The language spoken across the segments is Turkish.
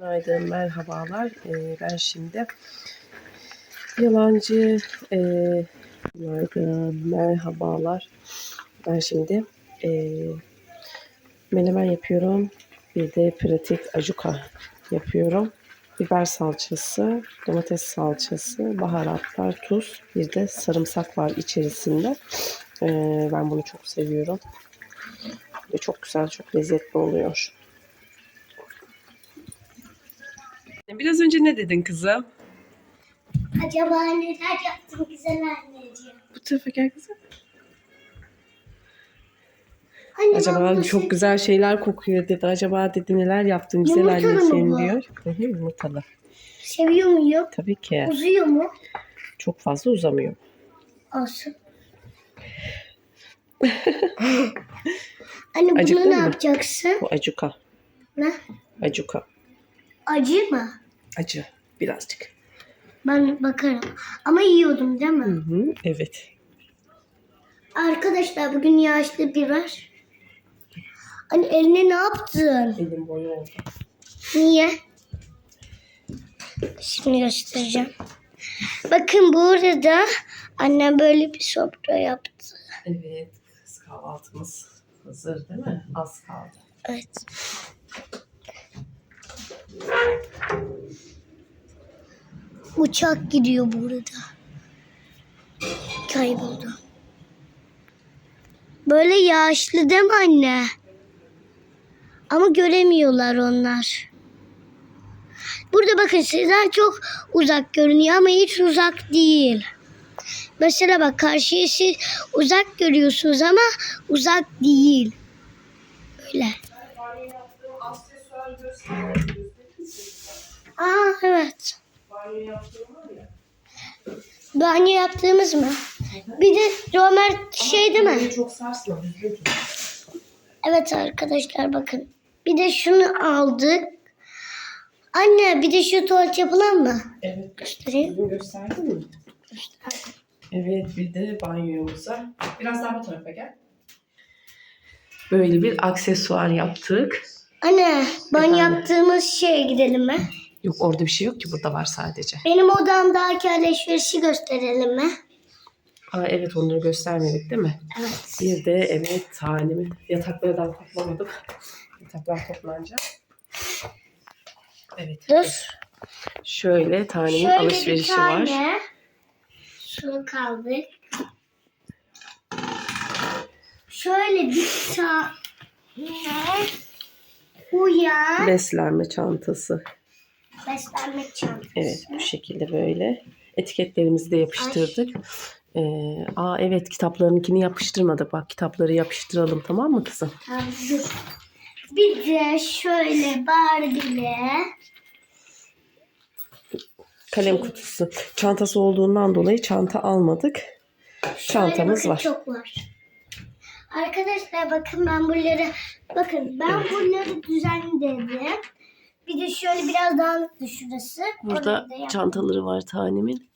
Günaydın, merhabalar. Ee, ben şimdi yalancı, e, günaydın, merhabalar. Ben şimdi e, menemen yapıyorum. Bir de pratik acuka yapıyorum. Biber salçası, domates salçası, baharatlar, tuz, bir de sarımsak var içerisinde. Ee, ben bunu çok seviyorum. Ve çok güzel, çok lezzetli oluyor. Biraz önce ne dedin kızım? Acaba neler yaptın güzel anneciğim? Bu tarafa gel kızım. Anne, Acaba bunu çok güzel şeyler kokuyor dedi. Acaba dedi neler yaptın güzel Yumurtalı mı anneciğim bu? diyor. Hı hı, yumurtalı. seviyor muyum? Tabii ki. Uzuyor mu? Çok fazla uzamıyor. Olsun. Anne bunu Acıktın ne mı? yapacaksın? Bu acuka. Ne? Acuka. Acı mı? Acı. Birazcık. Ben bakarım. Ama yiyordum değil Hı mi? hı, evet. Arkadaşlar bugün yağışlı biber. Anne eline ne yaptın? Elim boyu oldu. Niye? Şimdi göstereceğim. Bakın burada annem böyle bir sofra yaptı. Evet. Kız kahvaltımız hazır değil mi? Az kaldı. Evet. Uçak gidiyor burada. Kayboldu. Böyle yağışlı değil mi anne? Ama göremiyorlar onlar. Burada bakın sizden çok uzak görünüyor ama hiç uzak değil. Mesela bak karşıya siz uzak görüyorsunuz ama uzak değil. Böyle. Aa evet. Banyo yaptığımız mı? Bir de Romer şey değil mi? Çok sarsma. Evet arkadaşlar bakın. Bir de şunu aldık. Anne bir de şu tuvalet yapılan mı? Evet. Göstereyim. Bugün gösterdin mi? Evet bir de banyomuza. Biraz daha bu tarafa gel. Böyle bir aksesuar yaptık. Anne banyo Efendim? yaptığımız şeye gidelim mi? Yok orada bir şey yok ki burada var sadece. Benim odamdaki alışverişi gösterelim mi? Aa, evet onları göstermedik değil mi? Evet. Bir de evet tanemin yatakları daha toplamadım. Yataklar toplanacak. Evet. Dur. Şöyle tanemin Şöyle bir alışverişi var. tane. Şunu kaldık. Şöyle bir tane. Uyan. Beslenme çantası. Beslenme çantası. Evet bu şekilde böyle. Etiketlerimizi de yapıştırdık. Ee, aa evet kitaplarınkini yapıştırmadık. Bak kitapları yapıştıralım tamam mı kızım? Tamam. Bir de şöyle Barbie'le Kalem kutusu. Çantası olduğundan dolayı çanta almadık. Çantamız var. çok var. Arkadaşlar bakın ben bunları bakın ben bunları düzenledim. Bir de şöyle biraz dağınıktı şurası. Burada Orayı da yap- çantaları var tanemin.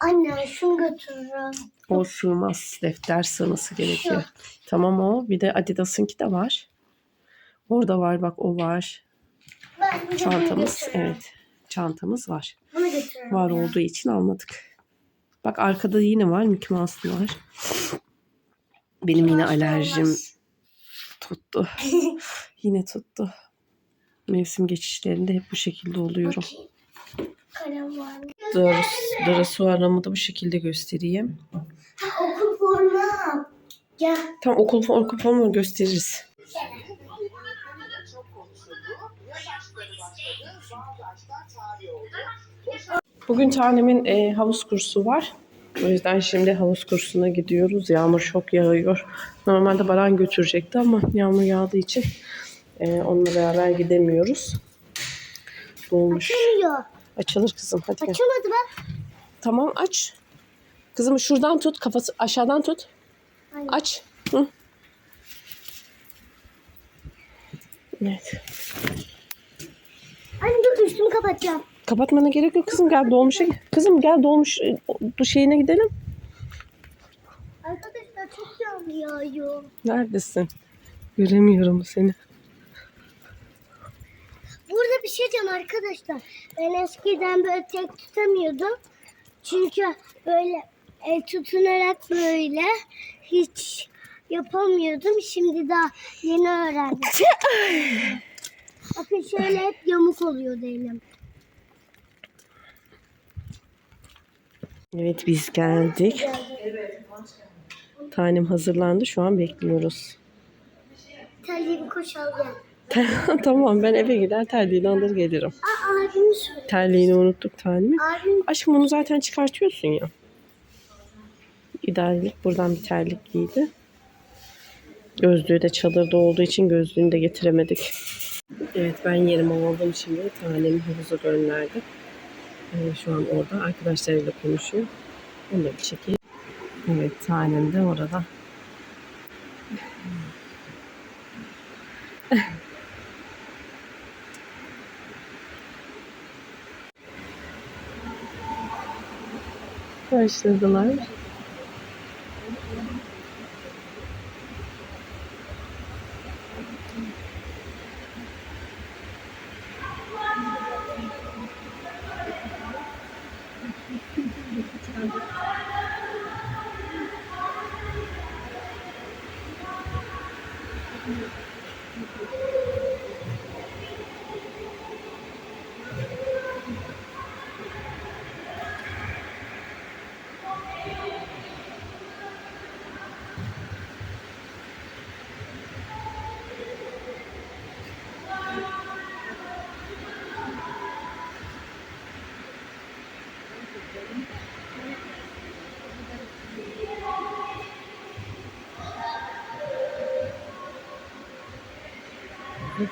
Anne şunu götürürüm. O sığmaz. Defter sığması gerekiyor. Tamam o. Bir de Adidas'ınki de var. Orada var bak o var. Ben bir de bunu Çantamız götürürüm. evet. Çantamız var. Bunu götürürüm. Var ya. olduğu için almadık. Bak arkada yine var. Mickey Mouse'lu var. Benim yine Olmaz, alerjim olmaz. tuttu. yine tuttu. Mevsim geçişlerinde hep bu şekilde oluyorum. Drasuaramı da bu şekilde göstereyim. Ha, okul formam. Gel. Tam okul, okul formu gösteririz. Bugün tanemin e, havuz kursu var. O yüzden şimdi havuz kursuna gidiyoruz. Yağmur çok yağıyor. Normalde Baran götürecekti ama yağmur yağdığı için e, onunla beraber gidemiyoruz. Dolmuş. Açılmıyor. Açılır kızım hadi gel. Açılmadı bak. Tamam aç. Kızım şuradan tut kafası aşağıdan tut. Hayır. Aç. Hı. Evet. Anne dur üstümü kapatacağım. Kapatmana gerek yok kızım gel dolmuşa. Kızım gel dolmuş e, şeyine gidelim. Arkadaşlar çok yağmur yağıyor. Neredesin? Göremiyorum seni. Şey diyeceğim arkadaşlar. Ben eskiden böyle tek tutamıyordum. Çünkü böyle el tutunarak böyle hiç yapamıyordum. Şimdi daha yeni öğrendim. Bakın şöyle hep yamuk oluyor elim. Evet biz geldik. Tanem hazırlandı. Şu an bekliyoruz. Terliğimi koş al gel. tamam ben eve gider terliğini alır gelirim. Aa abim söyle. Terliğini unuttuk tanemi. Abim Aşkım onu zaten çıkartıyorsun ya. İdeallik buradan bir terlik giydi. Gözlüğü de çadırda olduğu için gözlüğünü de getiremedik. Evet ben yerimi aldım şimdi. Tanemi havuza gönderdi. Ee, şu an orada arkadaşlarıyla konuşuyor. Onu da bir çekeyim. Evet tanem de orada. Those are the.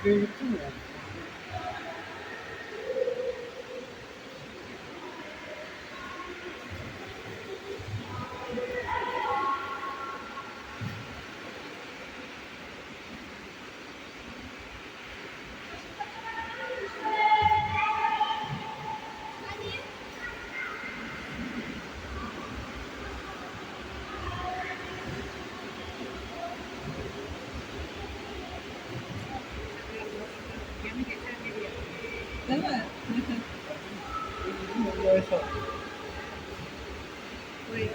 köye gittin mi? Wait.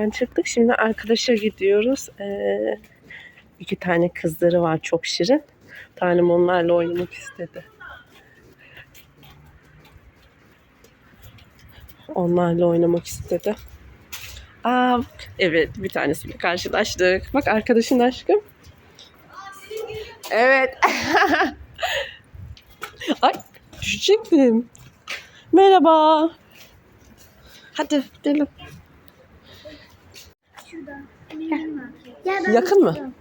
Ben çıktık. Şimdi arkadaşa gidiyoruz. Ee, iki tane kızları var çok şirin. Tanem onlarla oynamak istedi. Onlarla oynamak istedi. Aa, evet bir tanesiyle karşılaştık. Bak arkadaşın aşkım. Evet. Ay düşecektim. Merhaba. Hadi gidelim. Ben Yakın mı? biliyorum.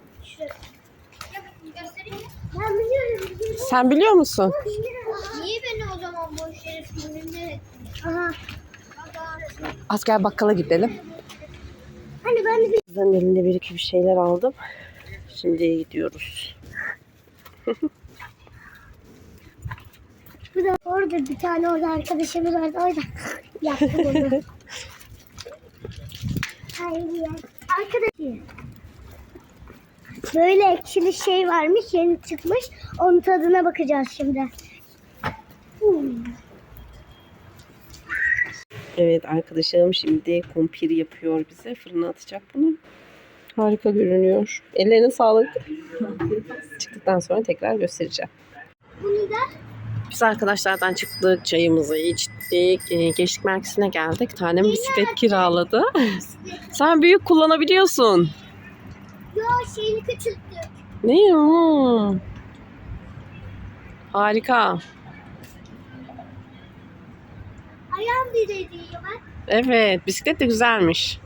Ben biliyorum. Sen biliyor musun? Niye beni o zaman boş yere filminde Aha. Az gel bakkala gidelim. Hani ben de Kızların elinde bir iki bir şeyler aldım. Şimdi gidiyoruz. bir de orada bir tane orada arkadaşımız vardı orada. Yaptım onu. Hayır. Arkadaş. Böyle ekşili şey varmış yeni çıkmış. Onun tadına bakacağız şimdi. Hmm. Evet arkadaşım şimdi kumpir yapıyor bize. Fırına atacak bunu. Harika görünüyor. Ellerine sağlık. Çıktıktan sonra tekrar göstereceğim. Bunu da Biz arkadaşlardan çıktık, çayımızı içtik, e, gençlik merkezine geldik. Tanem bisiklet kiraladı. Sen büyük kullanabiliyorsun. Yo şeyini küçülttük. Ne ya? Harika. Ayağım diyor bak. Evet, bisiklet de güzelmiş.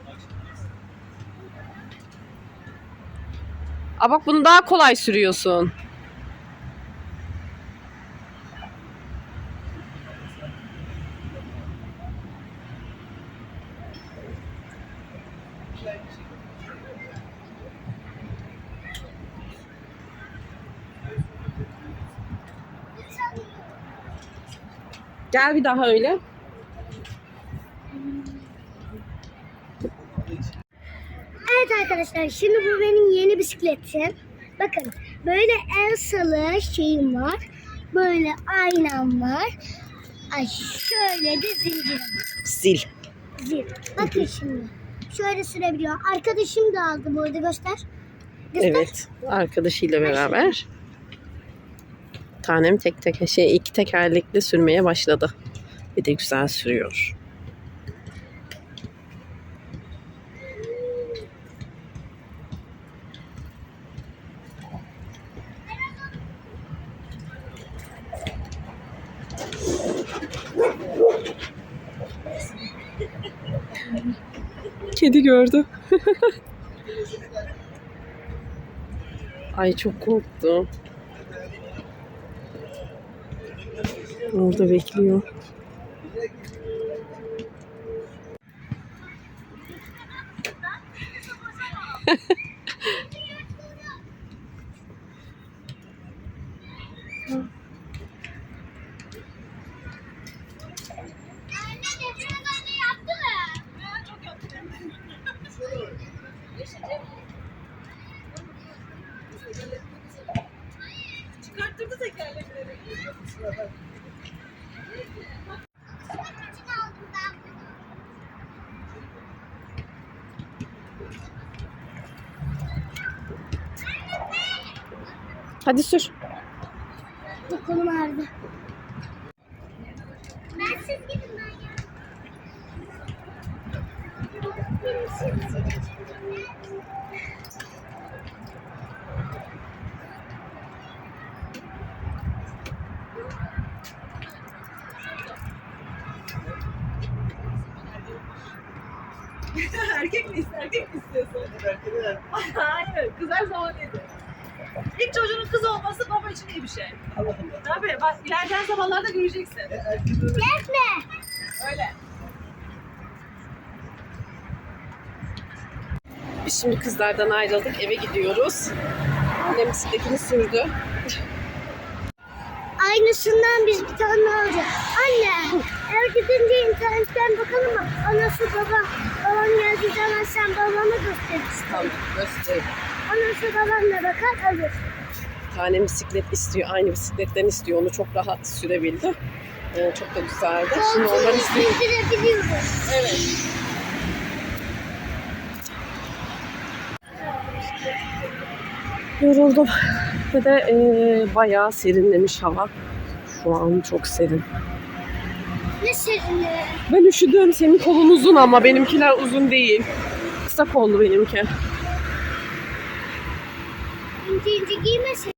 Aa bak bunu daha kolay sürüyorsun. Gel bir daha öyle. Evet arkadaşlar şimdi bu benim yeni bisikletim. Bakın böyle el salı şeyim var. Böyle aynam var. Ay şöyle de zincirim var. Sil. Zil. Bakın şimdi. Şöyle sürebiliyor. Arkadaşım da aldı bu arada göster. Göster. Evet. Arkadaşıyla beraber. Tanem tek tek şey iki tekerlekli sürmeye başladı. Bir de güzel sürüyor. Kedi gördü. Ay çok korktu. Orada bekliyor. Çıkarttırdı tekerlekleri. Hadi sür. Bu kolum ağrıdı. Ben siz gidin ben ya. Benim siz erkek mi istiyorsun? Erkek mi istiyorsun? Hayır. Kız her zaman dedi. İlk çocuğunun kız olması baba için iyi bir şey. Tabii. Bak ilerleyen zamanlarda göreceksin. Gezme. Öyle. Biz şimdi kızlardan ayrıldık. Eve gidiyoruz. Annem bisikletini sürdü. Aynısından biz bir tane alacağız. Anne, eve gidince internetten bakalım mı? Anası baba, babam geldiği zaman sen babama gösterirsin. Tamam göstereyim. Anası babamla bakar alır. Tanem bisiklet istiyor. Aynı bisikletten istiyor. Onu çok rahat sürebildi. Ee, çok da güzeldi. Şimdi ondan istiyor. Evet. Yoruldum. Ve de e, bayağı serinlemiş hava. Şu an çok serin. Ne serini? Ben üşüdüm. Senin kolun uzun ama benimkiler uzun değil. Kısa kollu benimki. İnce ince giymesin.